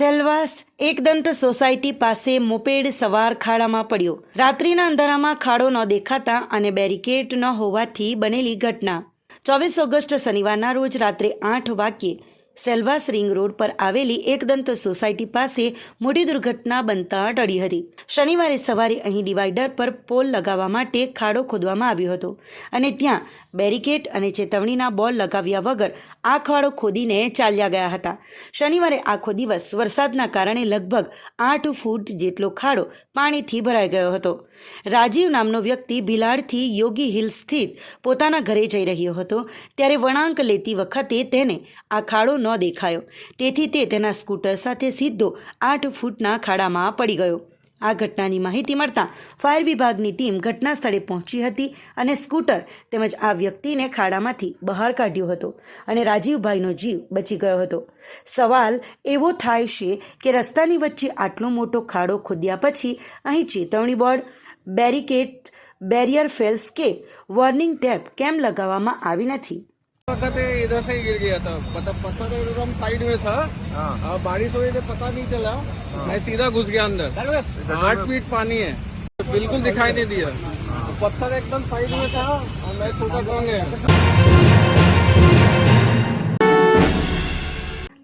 Silvassa Ekdant society પાસે moped સવાર ખાડામાં પડ્યો. રાત્રિના અંધારામાં ખાડો ન દેખાતા અને બેરિકેડ ન હોવાથી બનેલી ઘટના. ચોવીસ ઓગસ્ટ શનિવારના રોજ રાત્રે આઠ વાગ્યે સેલવાસ રિંગ રોડ પર આવેલી એકદંત સોસાયટી પાસે મોટી દુર્ઘટના બનતા ટળી હતી. શનિવારે સવારે અહીં ડિવાઈડર પર પોલ લગાવવા માટે ખાડો ખોદવામાં આવ્યો હતો અને ત્યાં બેરિકેડ અને ચેતવણીના બોલ લગાવ્યા વગર આ ખાડો ખોદીને ચાલ્યા ગયા હતા. શનિવારે આખો દિવસ વરસાદના કારણે લગભગ આઠ ફૂટ જેટલો ખાડો પાણીથી ભરાઈ ગયો હતો. રાજીવ નામનો વ્યક્તિ ભિલાડથી યોગી હિલ સ્થિત પોતાના ઘરે જઈ રહ્યો હતો. ત્યારે વળાંક લેતી વખતે તેને આ ખાડો ન દેખાયો. તેથી તે તેના સ્કૂટર સાથે સીધો આઠ ફૂટના ખાડામાં પડી ગયો. આ ઘટનાની માહિતી મળતા ફાયર વિભાગની ટીમ ઘટના સ્થળે પહોંચી હતી અને સ્કૂટર તેમજ આ વ્યક્તિને ખાડામાંથી બહાર કાઢ્યો હતો અને રાજીવભાઈનો જીવ બચી ગયો હતો. સવાલ એવો થાય છે કે રસ્તાની વચ્ચે આટલો મોટો ખાડો ખોદ્યા પછી અહીં ચેતવણી બોર્ડ બેરિકેડ બેરિયર ફેલ્સ કે વોર્નિંગ ટેપ કેમ લગાવવામાં આવી નથી वक्त इधर से ही गिर गया था मतलब पत्थर एकदम साइड में था हाँ और बारिश हुई तो पता नहीं चला मैं सीधा घुस गया अंदर आठ फीट पानी है बिल्कुल दिखाई नहीं दिया तो पत्थर एकदम साइड में था और मैं छोटा गाँव गया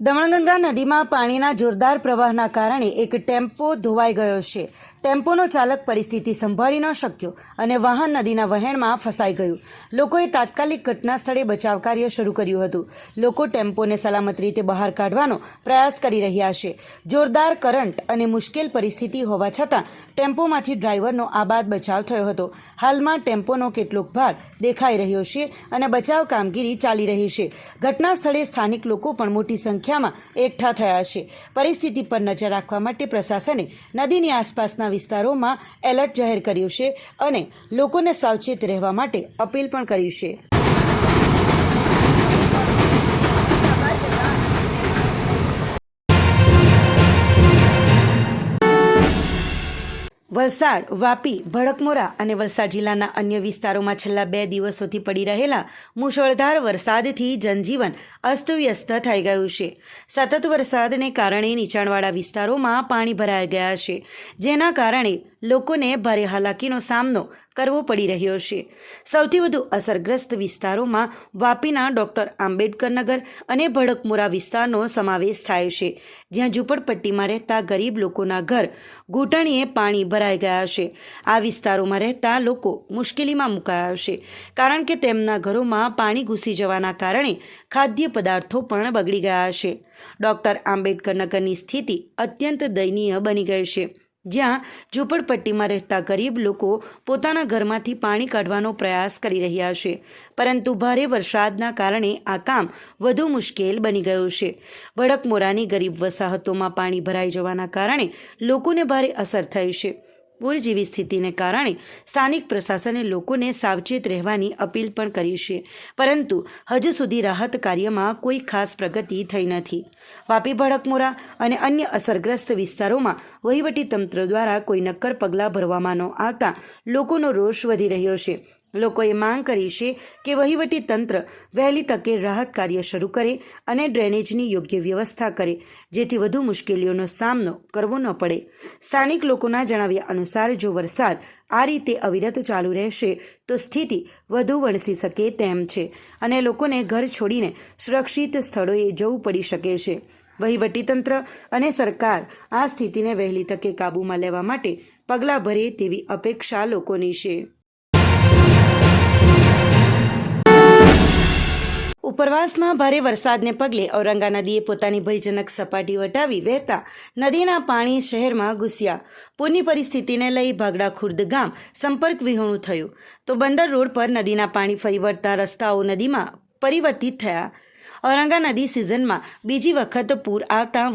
દમણગંગા નદીમાં પાણીના જોરદાર પ્રવાહના કારણે એક ટેમ્પો ધોવાઈ ગયો છે. ટેમ્પોનો ચાલક પરિસ્થિતિ સંભાળી ન શક્યો અને વાહન નદીના વહેણમાં ફસાઈ ગયું. લોકોએ તાત્કાલિક ઘટના સ્થળે બચાવ કાર્ય શરૂ કર્યું હતું. લોકો ટેમ્પોને સલામત રીતે બહાર કાઢવાનો પ્રયાસ કરી રહ્યા છે. જોરદાર કરંટ અને મુશ્કેલ પરિસ્થિતિ હોવા છતાં ટેમ્પોમાંથી ડ્રાઈવરનો આબાદ બચાવ થયો હતો. હાલમાં ટેમ્પોનો કેટલોક ભાગ દેખાઈ રહ્યો છે અને બચાવ કામગીરી ચાલી રહી છે. ઘટના સ્થળે સ્થાનિક લોકો પણ મોટી સંખ્યામાં એકઠા થયા છે. પરિસ્થિતિ પર નજર રાખવા માટે પ્રશાસને નદીની આસપાસના વિસ્તારોમાં એલર્ટ જાહેર કર્યું છે અને લોકોને સાવચેત રહેવા માટે અપીલ પણ કરી છે. વલસાડ, વાપી, ભડકમોરા અને વલસાડ જિલ્લાના અન્ય વિસ્તારોમાં છેલ્લા બે દિવસોથી પડી રહેલા મુશળધાર વરસાદથી જનજીવન અસ્તવ્યસ્ત થઈ ગયું છે. સતત વરસાદને કારણે નીચાણવાળા વિસ્તારોમાં પાણી ભરાઈ ગયા છે. જેના કારણે લોકોને ભારે હાલાકીનો સામનો કરવો પડી રહ્યો છે. સૌથી વધુ અસરગ્રસ્ત વિસ્તારોમાં વાપીના ડોક્ટર આંબેડકરનગર અને ભડકમોરા વિસ્તારનો સમાવેશ થાય છે, જ્યાં ઝૂંપડપટ્ટીમાં રહેતા ગરીબ લોકોના ઘર ઘૂંટણીએ પાણી ભરાઈ ગયા છે. આ વિસ્તારોમાં રહેતા લોકો મુશ્કેલીમાં મુકાયા છે, કારણ કે તેમના ઘરોમાં પાણી ઘૂસી જવાના કારણે ખાદ્ય પદાર્થો પણ બગડી ગયા છે. ડોક્ટર આંબેડકરનગરની સ્થિતિ અત્યંત દયનીય બની ગઈ છે. જ્યાં ઝૂંપડપટ્ટીમાં રહેતા ગરીબ લોકો પોતાના ઘરમાંથી પાણી કાઢવાનો પ્રયાસ કરી રહ્યા છે. પરંતુ ભારે વરસાદના કારણે આ કામ વધુ મુશ્કેલ બની ગયું છે. ભડકમોરાની ગરીબ વસાહતોમાં પાણી ભરાઈ જવાના કારણે લોકોને ભારે અસર થઈ છે. પૂર જેવી સ્થિતિને કારણે સ્થાનિક પ્રશાસને લોકોને સાવચેત રહેવાની અપીલ પણ કરી છે. પરંતુ હજુ સુધી રાહત કાર્યમાં કોઈ ખાસ પ્રગતિ થઈ નથી. વાપી ભડકમોરા અને અન્ય અસરગ્રસ્ત વિસ્તારોમાં વહીવટી તંત્ર દ્વારા કોઈ નક્કર પગલાં ભરવામાં ન આવતા લોકોનો રોષ વધી રહ્યો છે. લોકોએ માંગ કરી છે કે વહીવટી તંત્ર વહેલી તકે રાહત કાર્ય શરૂ કરે અને ડ્રેનેજની યોગ્ય વ્યવસ્થા કરે, જેથી વધુ મુશ્કેલીઓનો સામનો કરવો ન પડે. સ્થાનિક લોકોના જણાવ્યા અનુસાર, જો વરસાદ આ રીતે અવિરત ચાલુ રહેશે, તો સ્થિતિ વધુ વણસી શકે તેમ છે અને લોકોને ઘર છોડીને સુરક્ષિત સ્થળોએ જવું પડી શકે છે. વહીવટીતંત્ર અને સરકાર આ સ્થિતિને વહેલી તકે કાબૂમાં લેવા માટે પગલાં ભરે તેવી અપેક્ષા લોકોની છે. ઉપરવાસમાં ભારે વરસાદને પગલે ઔરંગા નદીએ પોતાની ભયજનક સપાટી વટાવી વહેતા નદીના પાણી શહેરમાં ઘૂસ્યા. પૂરની પરિસ્થિતિને લઈ ભાગડા ખુર્દ ગામ સંપર્ક વિહોણું થયું. તો બંદર રોડ પર નદીના પાણી ફરી વળતા રસ્તાઓ નદીમાં પરિવર્તિત થયા. ઔરંગા નદી સિઝનમાં બીજી વખત પૂર આવતા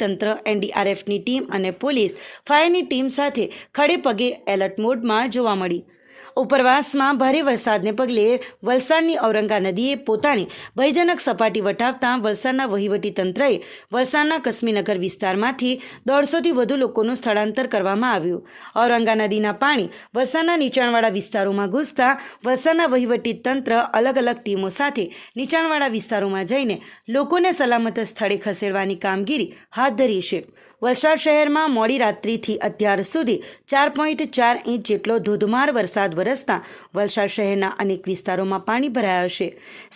તંત્ર, એનડીઆરએફની ટીમ અને પોલીસ ફાયરની ટીમ સાથે ખડે પગે એલર્ટ મોડમાં જોવા મળી. ઉપરવાસમાં ભારે વરસાદને પગલે વલસાડની ઔરંગા નદીએ પોતાની ભયજનક સપાટી વટાવતા વલસાડના વહીવટીતંત્રએ વલસાડના કશ્મીનગર વિસ્તારમાંથી દોઢસોથી વધુ લોકોનું સ્થળાંતર કરવામાં આવ્યું. ઔરંગા નદીના પાણી વલસાડના નીચાણવાળા વિસ્તારોમાં ઘૂસતા વલસાડના વહીવટીતંત્ર અલગ અલગ ટીમો સાથે નીચાણવાળા વિસ્તારોમાં જઈને લોકોને સલામત સ્થળે ખસેડવાની કામગીરી હાથ ધરી છે. વલસાડ શહેરમાં મોડી રાત્રિથી અત્યાર સુધી ચાર પોઈન્ટ ચાર ઇંચ જેટલો ધોધમાર વરસાદ વરસતા વલસાડ શહેરના અનેક વિસ્તારોમાં પાણી ભરાયા છે.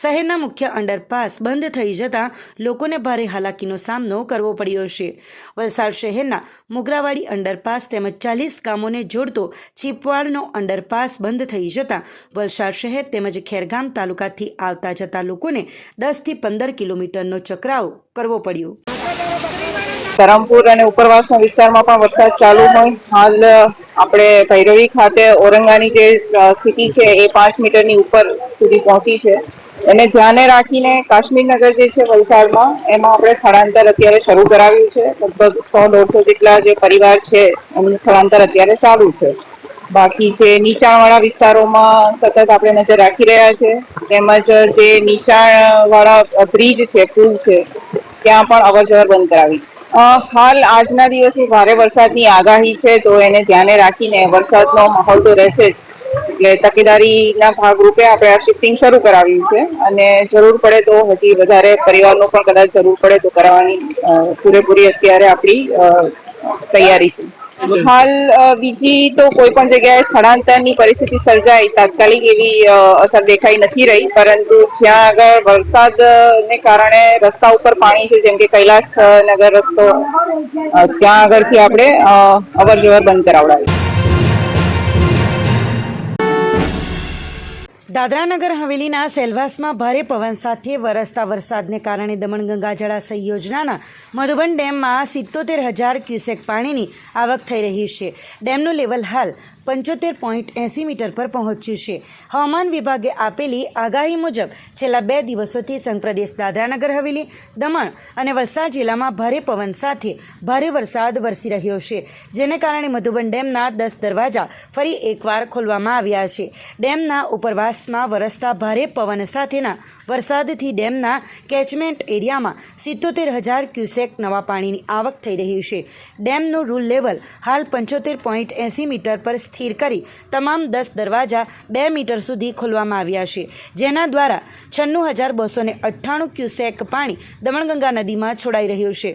શહેરના મુખ્ય અંડરપાસ બંધ થઈ જતાં લોકોને ભારે હાલાકીનો સામનો કરવો પડ્યો છે. વલસાડ શહેરના મુગરાવાડી અંડરપાસ તેમજ ચાલીસ ગામોને જોડતો ચીપવાડનો અંડરપાસ બંધ થઈ જતાં વલસાડ શહેર તેમજ ખેરગામ તાલુકાથી આવતા જતા લોકોને દસથી પંદર કિલોમીટરનો ચકરાવ કરવો પડ્યો. ધરમપુર અને ઉપરવાસના વિસ્તારમાં પણ વરસાદ ચાલુ હોય. હાલ આપણે ભૈરવી ખાતે ઔરંગાની જે સ્થિતિ છે એ પાંચ મીટરની ઉપર સુધી પહોંચી છે. એને ધ્યાને રાખીને કાશ્મીરનગર જે છે વલસાડમાં, એમાં આપણે સ્થળાંતર અત્યારે શરૂ કરાવ્યું છે. લગભગ સો દોઢસો જેટલા જે પરિવાર છે એમનું સ્થળાંતર અત્યારે ચાલુ છે. બાકી જે નીચાણવાળા વિસ્તારોમાં સતત આપણે નજર રાખી રહ્યા છે. તેમજ જે નીચાણવાળા બ્રિજ છે, પુલ છે, ત્યાં પણ અવર જવર બંધ કરાવી. હાલ આજના દિવસની ભારે વરસાદની આગાહી છે, તો એને ધ્યાને રાખીને વરસાદનો માહોલ તો રહેશે જ. એટલે તકેદારીના ભાગરૂપે આપણે આ શિફ્ટિંગ શરૂ કરાવ્યું છે, અને જરૂર પડે તો હજી વધારે પરિવારનો પણ કદાચ જરૂર પડે તો કરાવવાની પૂરેપૂરી અત્યારે આપણી તૈયારી છે. હાલ બીજી તો કોઈ પણ જગ્યાએ સ્થળાંતરની પરિસ્થિતિ સર્જાય, તાત્કાલિક એવી અસર દેખાઈ નથી રહી. પરંતુ જ્યાં આગળ વરસાદને કારણે રસ્તા ઉપર પાણી છે, જેમ કે કૈલાસ નગર રસ્તો ત્યાં આગળથી આપણે અવર જવર બંધ કરાવડાવી. દાદરાનગર હવેલીના સેલવાસમાં ભારે પવન સાથે વરસતા વરસાદને કારણે દમણગંગા જળાશય યોજનાના મધુબન ડેમમાં સિત્તોતેર હજાર ક્યુસેક પાણીની આવક થઈ રહી છે. ડેમનું લેવલ હાલ પંચોતેર પોઈન્ટ એંસી મીટર પર પહોંચ્યું છે. હવામાન વિભાગે આપેલી આગાહી મુજબ છેલ્લા બે દિવસોથી સંઘપ્રદેશ દાદરાનગર હવેલી, દમણ અને વલસાડ જિલ્લામાં ભારે પવન સાથે ભારે વરસાદ વરસી રહ્યો છે, જેને કારણે મધુબન ડેમના દસ દરવાજા ફરી એકવાર ખોલવામાં આવ્યા છે. ડેમના ઉપરવાસમાં વરસતા ભારે પવન સાથેના વરસાદથી ડેમના કેચમેન્ટ એરિયામાં સિત્તોતેર હજાર ક્યુસેક નવા પાણીની આવક થઈ રહી છે. ડેમનું રૂલ લેવલ હાલ પંચોતેર પોઈન્ટ એંસી મીટર પર સ્થિર કરી તમામ દસ દરવાજા બે મીટર સુધી ખોલવામાં આવ્યા છે, જેના દ્વારા છન્નું હજાર બસો ને અઠ્ઠાણું ક્યુસેક પાણી દમણગંગા નદીમાં છોડાઈ રહ્યું છે.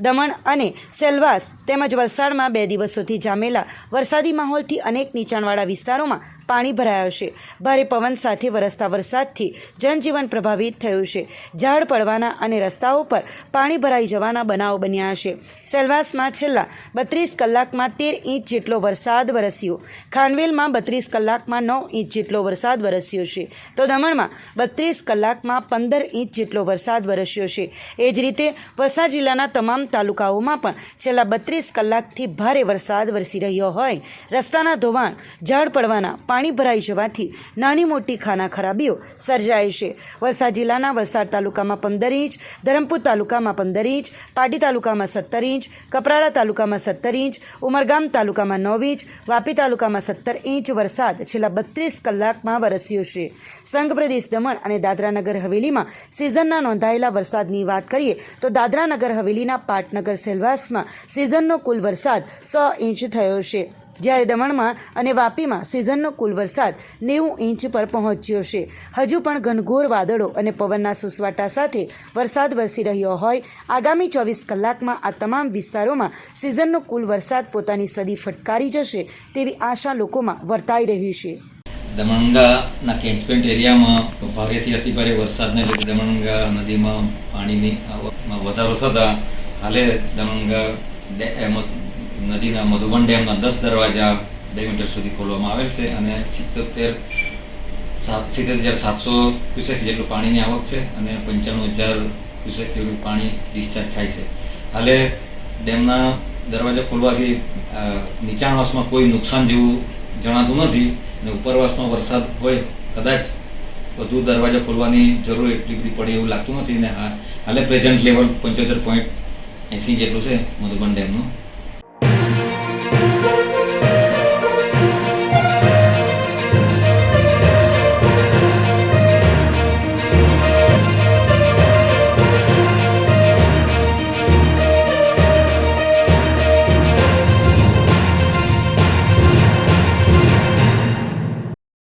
દમણ અને સેલવાસ તેમજ વલસાડમાં બે દિવસોથી જામેલા વરસાદી માહોલથી અનેક નીચાણવાળા વિસ્તારોમાં પાણી ભરાયો છે. ભારે પવન સાથે વરસતા વરસાદથી જનજીવન પ્રભાવિત થયું છે. ઝાડ પડવાના અને રસ્તાઓ પર પાણી ભરાઈ જવાના બનાવો બન્યા છે. સેલવાસમાં છેલ્લા બત્રીસ કલાકમાં તેર ઇંચ જેટલો વરસાદ વરસ્યો. ખાનવેલમાં બત્રીસ કલાકમાં નવ ઇંચ જેટલો વરસાદ વરસ્યો છે. તો દમણમાં બત્રીસ કલાકમાં પંદર ઇંચ જેટલો વરસાદ વરસ્યો છે. એ જ રીતે વલસાડ જિલ્લાના તમામ તાલુકાઓમાં પણ છેલ્લા બત્રીસ કલાકથી ભારે વરસાદ વરસી રહ્યો હોય. રસ્તાના ધોવાણ, ઝાડ પડવાના પાણી ભરાઈ જવાથી નાની મોટી ખાના ખરાબીઓ સર્જાય છે. વલસાડ જિલ્લાના વલસાડ તાલુકામાં પંદર ઇંચ, ધરમપુર તાલુકામાં પંદર ઇંચ, પાટી તાલુકામાં સત્તર ઇંચ, કપરાડા તાલુકામાં સત્તર ઇંચ, ઉમરગામ તાલુકામાં નવ ઇંચ, વાપી તાલુકામાં સત્તર ઇંચ વરસાદ છેલ્લા બત્રીસ કલાકમાં વરસ્યો છે. સંઘ પ્રદેશ દમણ અને દાદરાનગર હવેલીમાં સિઝનના નોંધાયેલા વરસાદની વાત કરીએ તો દાદરાનગર હવેલીના પાટનગર સેલવાસમાં સિઝનનો કુલ વરસાદ સો ઇંચ થયો છે. જ્યારે દમણમાં અને વાપીમાં સિઝનનો કુલ વરસાદ નેવું ઇંચ પર પહોંચ્યો છે. હજુ પણ ઘનઘોર વાદળો અને પવનના સુસવાટા સાથે વરસાદ વરસી રહ્યો હોય. આગામી ચોવીસ કલાકમાં આ તમામ વિસ્તારોમાં સિઝનનો કુલ વરસાદ પોતાની સદી ફટકારી જશે તેવી આશા લોકોમાં વર્તાઈ રહી છે. દમણગંગાના કેન્ચમેન્ટ એરિયામાં ભારેથી અતિભારે વરસાદને લીધે દમણગંગા નદીમાં પાણીની વધારો થતાં હાલે દમણગંગા નદીના મધુબન ડેમના દસ દરવાજા બે મીટર સુધી ખોલવામાં આવેલ છે અને સિત્તોતેર સાત સિત્તેર હજાર સાતસો ક્યુસેક જેટલું પાણીની આવક છે અને પંચાણું હજાર ક્યુસેક જેટલું પાણી ડિસ્ચાર્જ થાય છે. હાલે ડેમના દરવાજા ખોલવાથી નીચાણવાસમાં કોઈ નુકસાન જેવું જણાતું નથી અને ઉપરવાસમાં વરસાદ હોય, કદાચ વધુ દરવાજા ખોલવાની જરૂર એટલી બધી પડે એવું લાગતું નથી ને હાલે પ્રેઝન્ટ લેવલ પંચોતેર પોઈન્ટ એંસી જેટલું છે મધુબન ડેમનું.